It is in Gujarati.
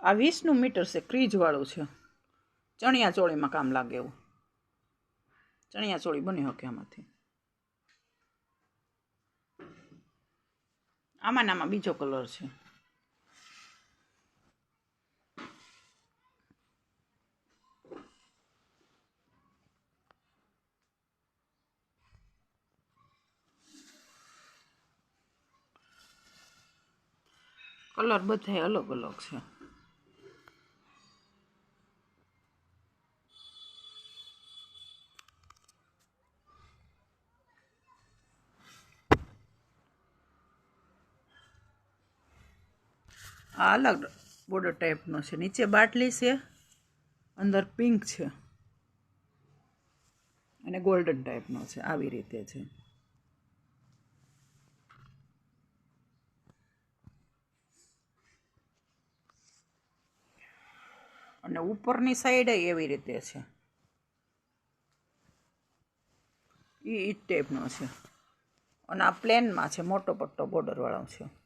આ વીસનું મીટર છે, ક્રીજવાળું છે. ચણિયા ચોળીમાં કામ લાગે એવું. ચણિયા ચોળી બની શકે આમાંથી. આમાં ને આમાં બીજો કલર છે. કલર બધાય અલગ અલગ છે. આ અલગ બોર્ડર ટાઈપનો છે. નીચે બાટલી છે, અંદર પિંક છે અને ગોલ્ડન ટાઈપનો છે. આવી રીતે છે. અને ઉપરની સાઈડ એવી રીતે છે. એ ટાઈપનો છે. અને આ પ્લેનમાં છે, મોટો પટ્ટો બોર્ડરવાળો છે.